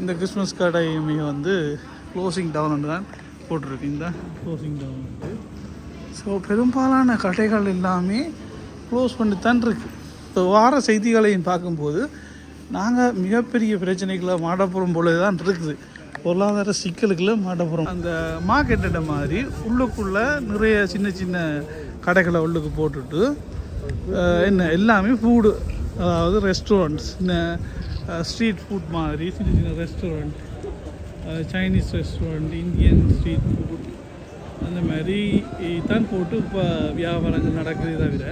இந்த கிறிஸ்மஸ் கடையுமே வந்து closing down தான் போட்டிருக்கு இந்த க்ளோசிங் டவுன் வந்து. ஸோ பெரும்பாலான கடைகள் எல்லாமே க்ளோஸ் பண்ணி தான் இப்போ வார செய்திகளையும் பார்க்கும்போது நாங்கள் மிகப்பெரிய பிரச்சனைகளை மாடப்புறம் போல தான் இருக்குது. பொருளாதார சிக்கலுக்குள்ள மாடப்புறம் அந்த மார்க்கெட்ட மாதிரி உள்ளுக்குள்ளே நிறைய சின்ன சின்ன கடைகளை உள்ளுக்கு போட்டுட்டு என்ன எல்லாமே ஃபூடு அதாவது ரெஸ்டாரண்ட்ஸ் இந்த ஸ்ட்ரீட் ஃபுட் மாதிரி சின்ன சின்ன restaurant Chinese restaurant Indian street food அந்த மாதிரி தான் போட்டு இப்போ வியாபாரங்கள் நடக்குது தவிர.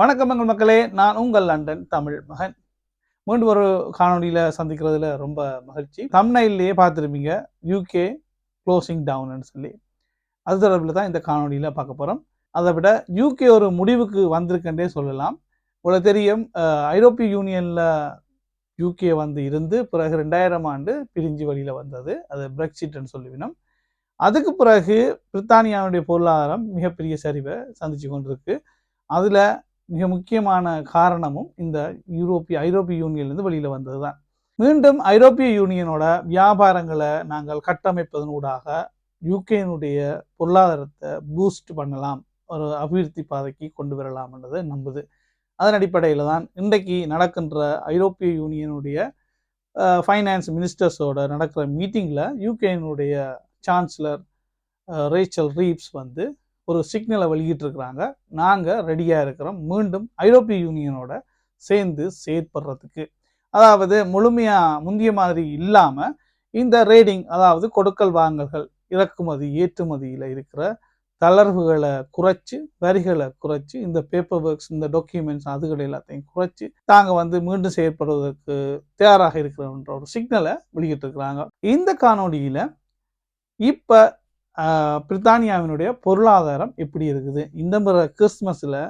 வணக்கம் எங்கள் மக்களே நான் உங்கள் லண்டன் தமிழ் மகன். மீண்டும் ஒரு காணொலியில் சந்திக்கிறதுல ரொம்ப மகிழ்ச்சி. தமிழ்நிலையே பார்த்துருப்பீங்க யூகே க்ளோசிங் டவுன்னு சொல்லி. அது தொடர்பில் தான் இந்த காணொலியில் பார்க்க போகிறோம் அதை விட யூகே ஒரு முடிவுக்கு வந்திருக்குன்றே சொல்லலாம். உங்களுக்கு தெரியும் ஐரோப்பிய யூனியனில் யூகே வந்து இருந்து பிறகு ரெண்டாயிரம் ஆண்டு பிரிஞ்சு வழியில் வந்தது. அது பிரெக்சிட்னு சொல்லுவினோம் அதுக்கு பிறகு பிரித்தானியாவுடைய பொருளாதாரம் மிகப்பெரிய சரிவை சந்திச்சு கொண்டிருக்கு. அதில் மிக முக்கியமான காரணமும் இந்த யூரோப்பிய ஐரோப்பிய யூனியன்லேருந்து வெளியில் வந்தது தான் மீண்டும் ஐரோப்பிய யூனியனோட வியாபாரங்களை நாங்கள் கட்டமைப்பதனூடாக யூகேனுடைய பொருளாதாரத்தை பூஸ்ட் பண்ணலாம். ஒரு அபிவிருத்தி பாதைக்கு கொண்டு வரலாம்ன்றதை நம்புது. அதன் அடிப்படையில் தான் இன்றைக்கு நடக்கின்ற ஐரோப்பிய யூனியனுடைய ஃபைனான்ஸ் மினிஸ்டர்ஸோட நடக்கிற மீட்டிங்கில் யூகேனுடைய சான்சலர் ரேச்சல் ரீப்ஸ் வந்து ஒரு சிக்னலை வெளியிட்டிருக்கிறாங்க. நாங்கள் ரெடியாக இருக்கிறோம். மீண்டும் ஐரோப்பிய யூனியனோட சேர்ந்து செயற்படுறதுக்கு. அதாவது முழுமையாக முந்திய மாதிரி இல்லாமல் இந்த ரேடிங் அதாவது கொடுக்கல் வாங்கல்கள் இறக்குமதி ஏற்றுமதியில் இருக்கிற தளர்வுகளை குறைச்சி வரிகளை குறைச்சி இந்த பேப்பர் ஒர்க்ஸ் இந்த டாக்குமெண்ட்ஸ் அதுகள் எல்லாத்தையும் குறைச்சி தாங்கள் வந்து மீண்டும் செயற்படுவதற்கு தயாராக இருக்கிறோன்ற ஒரு சிக்னலை வெளியிட்டிருக்கிறாங்க. இந்த காணொலியில் இப்போ பிரித்தானியாவினுடைய பொருளாதாரம் எப்படி இருக்குது? இந்த முறை கிறிஸ்மஸில்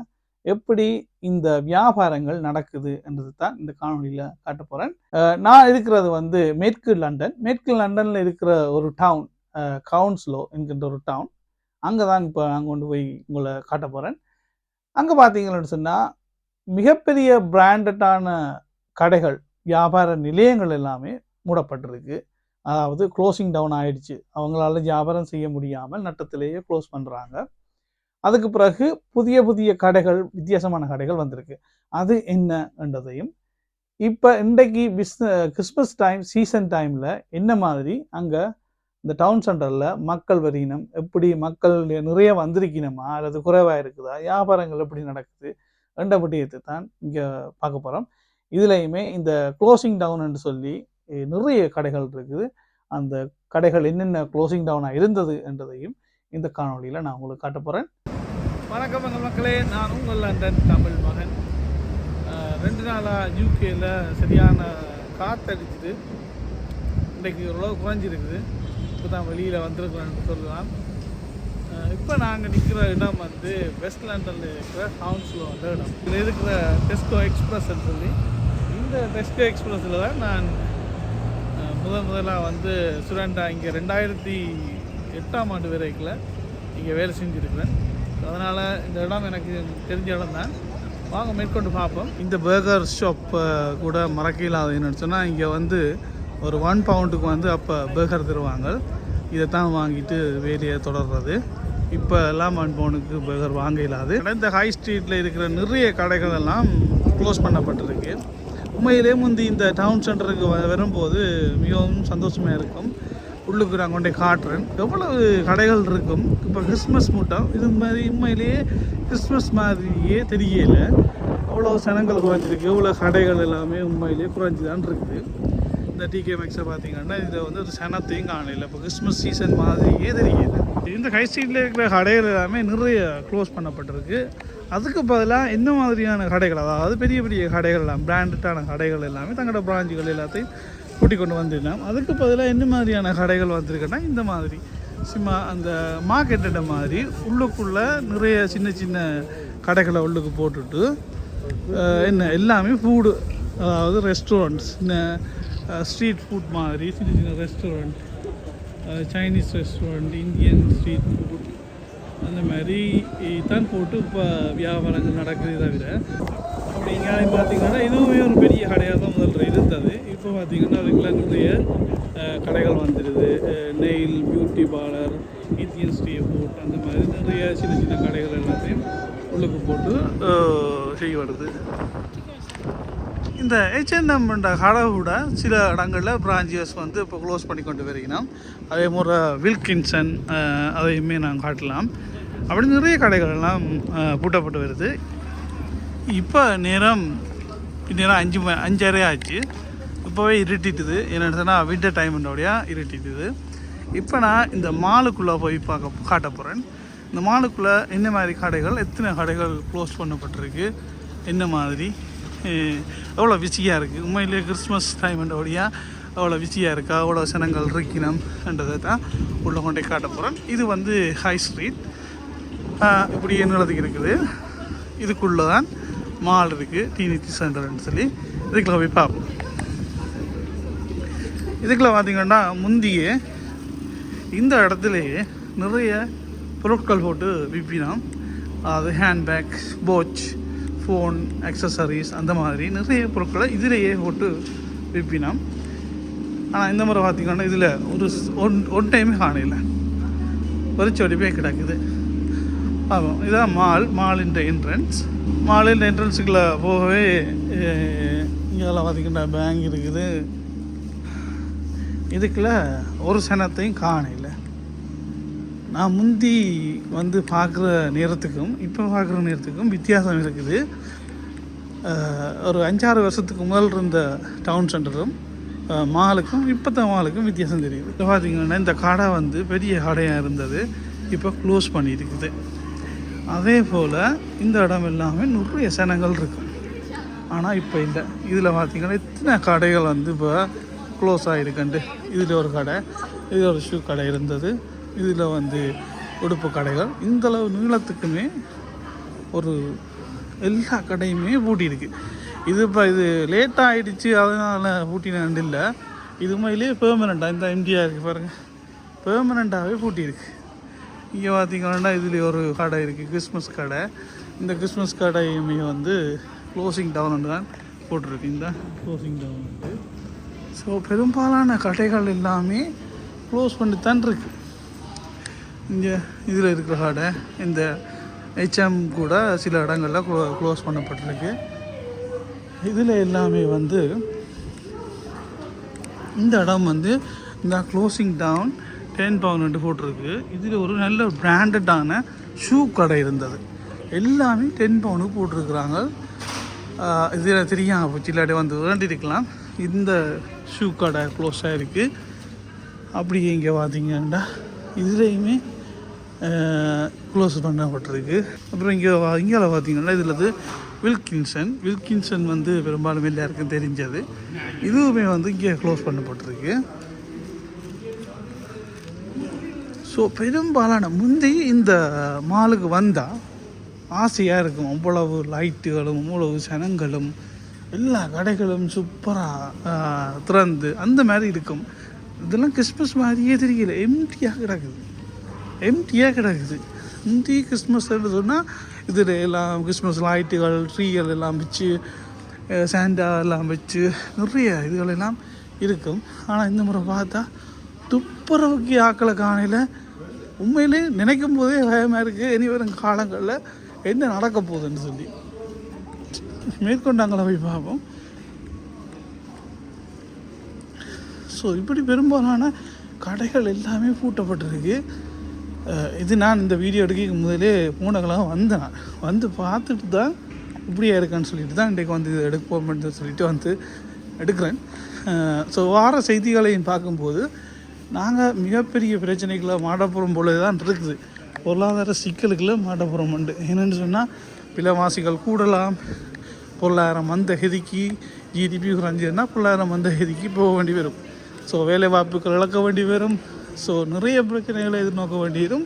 எப்படி இந்த வியாபாரங்கள் நடக்குது என்றது தான் இந்த காணொலியில் காட்ட போகிறேன் நான் இருக்கிறது வந்து மேற்கு லண்டன். மேற்கு லண்டனில் இருக்கிற ஒரு டவுன் கவுன்ஸ்லோ என்கின்ற ஒரு டவுன் அங்கே தான் இப்போ நான் கொண்டு போய் உங்களை காட்ட போகிறேன் அங்கே பார்த்தீங்கன்னு சொன்னால் மிகப்பெரிய பிராண்டடான கடைகள் வியாபார நிலையங்கள் எல்லாமே மூடப்பட்டிருக்கு. அதாவது க்ளோசிங் டவுன் ஆயிடுச்சு. அவங்களால வியாபாரம் செய்ய முடியாமல் நட்டத்திலேயே க்ளோஸ் பண்ணுறாங்க அதுக்கு பிறகு புதிய புதிய கடைகள் வித்தியாசமான கடைகள் வந்திருக்கு. அது என்னன்றதையும் இப்போ இன்றைக்கு பிஸ் கிறிஸ்மஸ் டைம் சீசன் டைமில் என்ன மாதிரி அங்கே இந்த டவுன் சென்டரில் மக்கள் வரியினம் எப்படி மக்கள் நிறைய வந்திருக்கணுமா அல்லது குறைவாக இருக்குதா வியாபாரங்கள் எப்படி நடக்குது ரெண்ட பட்டியத்தை தான் இங்கே பார்க்க போகிறோம் இதுலேயுமே இந்த க்ளோசிங் டவுன்னு சொல்லி நிறைய கடைகள் இருக்குது. அந்த கடைகள் என்னென்ன க்ளோசிங் டவுனாக இருந்தது என்றதையும் இந்த காணொளியில் நான் உங்களுக்கு காட்ட போகிறேன் வணக்கம் எங்கள் மக்களே நான் உங்கள் லண்டன் தமிழ் மகன். ரெண்டு நாளாக யூகேயில் சரியான காத்தடிச்சுது. இன்றைக்கு ஓரளவு குறைஞ்சிருக்குது. இப்போ தான் வெளியில் வந்திருக்கிறோன்னு சொல்லலாம். இப்போ நாங்கள் நிற்கிற இடம் வந்து வெஸ்ட் லண்டனில் இருக்கிற ஹவுன்ஸில் வந்த இடம். இதில் இருக்கிற டெஸ்கோ எக்ஸ்பிரஸ்ன்னு சொல்லி இந்த டெஸ்கோ எக்ஸ்பிரஸில் தான் நான் முதன் முதல் முதலாக வந்து சுரண்டா இங்கே ரெண்டாயிரத்தி எட்டாம் ஆண்டு வரைக்கில் இங்கே வேலை செஞ்சுருக்கிறேன். அதனால் இந்த இடம் எனக்கு தெரிஞ்ச இடம் தான் வாங்க மேற்கொண்டு பார்ப்போம். இந்த பர்கர் ஷாப் கூட மறக்க இல்லாததுன்னு சொன்னால் இங்கே வந்து ஒரு ஒன் பவுண்டுக்கு வந்து அப்போ பர்கர் தருவாங்க. இதை தான் வாங்கிட்டு வேலையை தொடர்றது. இப்போ எல்லாம் ஒன் பவுனுக்கு பர்கர் வாங்க இல்லாது இந்த ஹை ஸ்ட்ரீட்டில் இருக்கிற நிறைய கடைகள் எல்லாம் க்ளோஸ் பண்ணப்பட்டிருக்கு. உண்மையிலே முந்தி இந்த டவுன் சென்டருக்கு வ- வரும்போது மிகவும் சந்தோஷமாக இருக்கும். உள்ளுக்கு நான் கொண்டே காட்டுறேன். எவ்வளவு கடைகள் இருக்கும். இப்போ கிறிஸ்மஸ் மூட்டம். இது மாதிரி உண்மையிலேயே கிறிஸ்மஸ் மாதிரியே தெரியலை. அவ்வளோ சனங்கள் குறைஞ்சிருக்கு. இவ்வளோ கடைகள் எல்லாமே உண்மையிலேயே குறைஞ்சி தான் இருக்குது. இந்த டிகே மேக்ஸை பார்த்தீங்கன்னா இதில் வந்து ஒரு சனத்தையும் காணல. இப்போ கிறிஸ்மஸ் சீசன் மாதிரியே தெரியுது. இந்த ஹை ஸ்ட்ரீட்டில் இருக்கிற கடைகள் எல்லாமே நிறைய க்ளோஸ் பண்ணப்பட்டிருக்கு. அதுக்கு பதிலாக இந்த மாதிரியான கடைகள் அதாவது பெரிய பெரிய கடைகள் எல்லாம் பிராண்டடான கடைகள் எல்லாமே தங்களோட பிராஞ்சுகள் எல்லாத்தையும் கூட்டிக் கொண்டு வந்துடலாம் அதுக்கு பதிலாக என்ன மாதிரியான கடைகள் வந்திருக்குன்னா இந்த மாதிரி. சும்மா அந்த மார்க்கெட்ட மாதிரி உள்ளுக்குள்ளே நிறைய சின்ன சின்ன கடைகளை உள்ளுக்கு போட்டுட்டு என்ன எல்லாமே ஃபூடு அதாவது ரெஸ்டாரண்ட்ஸ் இந்த ஸ்ட்ரீட் ஃபுட் மாதிரி சின்ன சின்ன restaurant Chinese restaurant Indian street food அந்த மாதிரி தான் போட்டு இப்போ வியாபாரங்கள் நடக்குது தவிர நீங்கள் பார்த்தீங்கன்னா இதுவுமே ஒரு பெரிய கடையாக தான் முதல்ல இருந்தது. இப்போ பார்த்தீங்கன்னா அதுக்குள்ள நிறைய கடைகள் வந்துடுது nail beauty parlour Indian street food அந்த மாதிரி நிறைய சின்ன சின்ன கடைகள் எல்லாத்தையும் உள்ளுக்கு போட்டு செய்ய வருது இந்த H&M ஹெச்என்எம் கடை கூட சில இடங்களில் பிரான்ச்சஸ் வந்து இப்போ க்ளோஸ் பண்ணி கொண்டு வருகிறோம். அதே மாதிரி வில்கின்சன் அதையுமே நாங்கள் காட்டலாம். அப்படி நிறைய கடைகள் எல்லாம் பூட்டப்பட்டு வருது. இப்போ நேரம் நேரம் அஞ்சு ம அஞ்சரை ஆச்சு. இப்போவே இருட்டிட்டுது. என்னென்னு சொன்னால் வின்டர் டைம்ன்றோடையா இருட்டிட்டுது. இப்போ நான் இந்த மாலுக்குள்ளே போய் பார்க்க காட்ட போகிறேன் இந்த மாலுக்குள்ளே என்ன மாதிரி கடைகள் எத்தனை கடைகள் க்ளோஸ் பண்ணப்பட்டிருக்கு? என்ன மாதிரி? அவ்வளோ எவ்வளோ பிஸியாக இருக்குது உண்மையிலேயே கிறிஸ்மஸ் டைம்ன்றோடையா அவ்வளோ பிஸியாக இருக்கா? அவ்வளோ ஜனங்கள் இருக்கணும்ன்றதை தான் உள்ளே கொண்டே காட்ட போகிறேன் இது வந்து ஹை ஸ்ட்ரீட் இப்படி என்னதுக்கு இருக்குது. இதுக்குள்ளே தான் மால் இருக்குது டினித்தி சென்டர்னு சொல்லி. இதுக்குள்ள போய் பார்ப்போம். இதுக்குள்ள பார்த்தீங்கன்னா முந்தியே இந்த இடத்துலையே நிறைய பொருட்கள் போட்டு விற்பினோம். அது ஹேண்ட்பேக் போச் ஃபோன் அக்சசரிஸ் அந்த மாதிரி நிறைய பொருட்களை இதிலேயே போட்டு விற்பினோம் ஆனால் இந்த முறை பார்த்திங்கன்னா இதில் ஒரு ஒன் ஒன் டைமே காணல வெறிச்சோடி போய் கிடக்குது. ஆமாம் இதான் மால் மாலின் என்ட்ரன்ஸ் மாலின் என்ட்ரன்ஸுக்குள்ளே போகவே இங்கெல்லாம் பார்த்திங்கன்னா பேங்க் இருக்குது. இதுக்குள்ள ஒரு சனத்தையும் காணலை நான் முந்தி வந்து பார்க்குற நேரத்துக்கும் இப்போ பார்க்குற நேரத்துக்கும் வித்தியாசம் இருக்குது. ஒரு அஞ்சாறு வருஷத்துக்கு முதல் இருந்த டவுன் சென்டரும் மாலுக்கும் இப்போத்த மாலுக்கும் வித்தியாசம் தெரியுது. இப்போ பார்த்தீங்கன்னா இந்த கடை வந்து பெரிய கடையாக இருந்தது. இப்போ க்ளோஸ் பண்ணியிருக்குது. அதே போல் இந்த இடம் எல்லாமே நிறைய சனங்கள் இருக்கும். ஆனால் இப்போ இல்லை. இதில் பார்த்தீங்கன்னா எத்தனை கடைகள் வந்து இப்போ க்ளோஸ் ஆகிருக்குண்டு இதில் ஒரு கடை இதில் ஒரு ஷூ கடை இருந்தது. இதில் வந்து உடுப்பு கடைகள். இந்தளவு நீளத்துக்குமே ஒரு எல்லா கடையுமே பூட்டியிருக்கு. இது இப்போ இது லேட்டாக ஆகிடுச்சு அதனால் பூட்டினாண்டு இல்லை. இது உண்மையிலேயே பெர்மனண்ட்டாக இந்த எம்டிஆர் இருக்குது பாருங்கள் பெர்மனண்ட்டாகவே பூட்டியிருக்கு. இங்கே பார்த்தீங்கன்னா இதில் ஒரு கடை இருக்குது கிறிஸ்மஸ் கடை. இந்த கிறிஸ்மஸ் கடையுமே வந்து க்ளோசிங் டவுன் தான் போட்டிருக்கு. இந்த க்ளோசிங் டவுன் ஸோ பெரும்பாலான கடைகள் எல்லாமே க்ளோஸ் பண்ணித்தான் இருக்குது இங்கே இதில் இருக்கிற கடை இந்த ஹெச்எம் கூட சில இடங்களில் க்ளோஸ் பண்ணப்பட்டிருக்கு. இதில் எல்லாமே வந்து இந்த இடம் வந்து இந்த க்ளோசிங் டவுன் டென் பவுண்ட் போட்டிருக்கு. இதில் ஒரு நல்ல பிராண்டடான ஷூ கடை இருந்தது. எல்லாமே டென் பவுனுக்கு போட்டிருக்கிறாங்க. இதில் தெரியும் போச்சு. இல்லாட்டி வந்து வேண்டியிருக்கலாம் இந்த ஷூ கடை க்ளோஸ் ஆகிருக்கு அப்படி இங்கே பார்த்தீங்கன்னா இதுலேயுமே க்ளோஸ் பண்ணப்பட்டிருக்கு அப்புறம் இங்கே இங்கே பார்த்தீங்கன்னா இதில் வந்து வில்கின்சன். வில்கின்சன் வந்து பெரும்பாலும் எல்லாருக்கும் தெரிஞ்சது. இதுவுமே வந்து இங்கே க்ளோஸ் பண்ணப்பட்டிருக்கு ஸோ பெரும்பாலான முந்தி இந்த மாலுக்கு வந்தால் ஆசையாக இருக்கும். அவ்வளவு லைட்டுகளும் அவ்வளவு சனங்களும் எல்லா கடைகளும் சூப்பராக திறந்து அந்த மாதிரி இருக்கும். இதெல்லாம் கிறிஸ்மஸ் மாதிரியே தெரியல. எம்டியாக கிடக்குது. எம்டியாக கிடக்குது. முந்தி கிறிஸ்மஸ் சொன்னால் இதில் எல்லாம் கிறிஸ்மஸ் லைட்டுகள் ட்ரீகள் எல்லாம் வச்சு சாண்டா எல்லாம் வச்சு நிறைய இதுகள் எல்லாம் இருக்கும். ஆனால் இந்த முறை பார்த்தா துப்புரவுக்கு ஆக்களை காணையில் உண்மையிலே நினைக்கும் போதே பயமாக இருக்குது இனி வரும் காலங்களில் என்ன நடக்க போகுதுன்னு சொல்லி. மேற்கொண்டாங்கள போய் பார்ப்போம். ஸோ இப்படி பெரும்பாலான கடைகள் எல்லாமே பூட்டப்பட்டிருக்கு. இது நான் இந்த வீடியோ எடுக்க முதலே பூனங்களாக வந்தேன். வந்து பார்த்துட்டு தான் இப்படியே இருக்கான்னு சொல்லிட்டு தான் இன்றைக்கு வந்து இது எடுப்போம்னு சொல்லிட்டு வந்து எடுக்கிறேன். ஸோ வார செய்திகளையும் பார்க்கும்போது நாங்கள் மிகப்பெரிய பிரச்சனைகளை மாடப்புறம் போல தான் இருக்குது. பொருளாதார சிக்கலுக்குள்ள மாடப்புறம் உண்டு. என்னென்னு சொன்னால் விலைவாசிகள் கூடலாம். பொருளாதாரம் மந்த ஹெதிக்கு ஜிடிபி குறைஞ்சதுன்னா பொருளாதாரம் மந்த ஹெதிக்கு போக வேண்டி வரும். ஸோ வேலை வாய்ப்புகள் இழக்க வேண்டி வரும். ஸோ நிறைய பிரச்சனைகளை எதிர்நோக்க வேண்டியதும்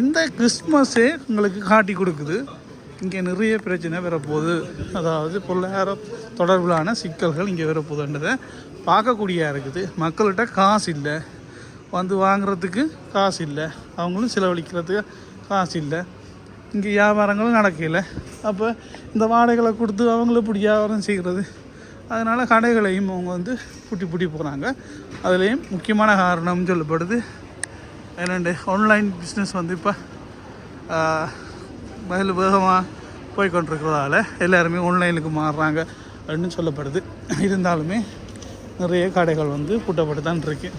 இந்த கிறிஸ்மஸே உங்களுக்கு காட்டி கொடுக்குது. இங்கே நிறைய பிரச்சனை வரப்போகுது. அதாவது பொருளாதார தொடர்பிலான சிக்கல்கள் இங்கே வரப்போகுதுன்றதை பார்க்கக்கூடியா இருக்குது. மக்கள்கிட்ட காசு இல்லை. வந்து வாங்குறதுக்கு காசு இல்லை. அவங்களும் செலவழிக்கிறதுக்கு காசு இல்லை. இங்கே வியாபாரங்களும் நடக்கலை. அப்போ இந்த வாடகைகளை கொடுத்து அவங்களும் இப்படி வியாபாரம் செய்கிறது? அதனால் கடைகளையும் அவங்க வந்து பூட்டி பூட்டி போகிறாங்க அதுலேயும் முக்கியமான காரணம் சொல்லப்படுது. என்னண்டு ஆன்லைன் பிஸ்னஸ் வந்து இப்போ பதில் வேகமாக போய் கொண்டிருக்கிறதால எல்லாருமே ஆன்லைனுக்கு மாறுறாங்க அப்படின்னு சொல்லப்படுது. இருந்தாலுமே நிறைய கடைகள் வந்து பூட்டப்பட்டு தான் இருக்கு.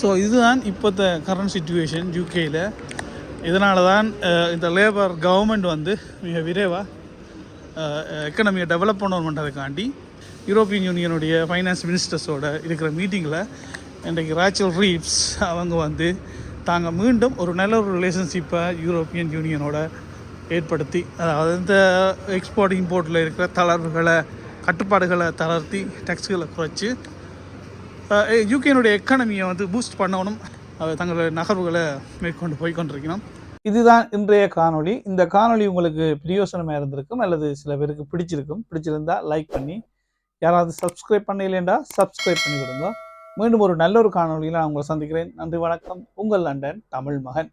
ஸோ இதுதான் இப்போத்த கரண்ட் சுச்சுவேஷன் யூகேயில் இதனால தான் இந்த லேபர் கவர்மெண்ட் வந்து மிக விரைவாக எக்கனமியை டெவலப் பண்ணணுன்றதுக்காண்டி யூரோப்பியன் யூனியனுடைய ஃபைனான்ஸ் மினிஸ்டர்ஸோட இருக்கிற மீட்டிங்கில் இன்றைக்கு ராச்சல் ரீப்ஸ் அவங்க வந்து தாங்கள் மீண்டும் ஒரு நல்ல ஒரு ரிலேஷன்ஷிப்பை யூரோப்பியன் யூனியனோட ஏற்படுத்தி அதாவது இந்த எக்ஸ்போர்ட் இம்போர்ட்டில் இருக்கிற தளர்வுகளை கட்டுப்பாடுகளை தளர்த்தி டேக்ஸ்களை குறைச்சி யூகேனுடைய எக்கானமியை வந்து பூஸ்ட் பண்ணணும். தங்களுடைய நகர்வுகளை மேற்கொண்டு போய் கொண்டிருக்கணும் இதுதான் இன்றைய காணொளி. இந்த காணொளி உங்களுக்கு பிரியோசனமாக இருந்திருக்கும் அல்லது சில பேருக்கு பிடிச்சிருக்கும். பிடிச்சிருந்தா லைக் பண்ணி யாராவது சப்ஸ்கிரைப் பண்ணலைண்டா சப்ஸ்கிரைப் பண்ணி விடுங்க. மீண்டும் ஒரு நல்ல ஒரு காணொலியில் நான் உங்களை சந்திக்கிறேன். நன்றி வணக்கம். உங்கள் லண்டன் தமிழ் மகன்.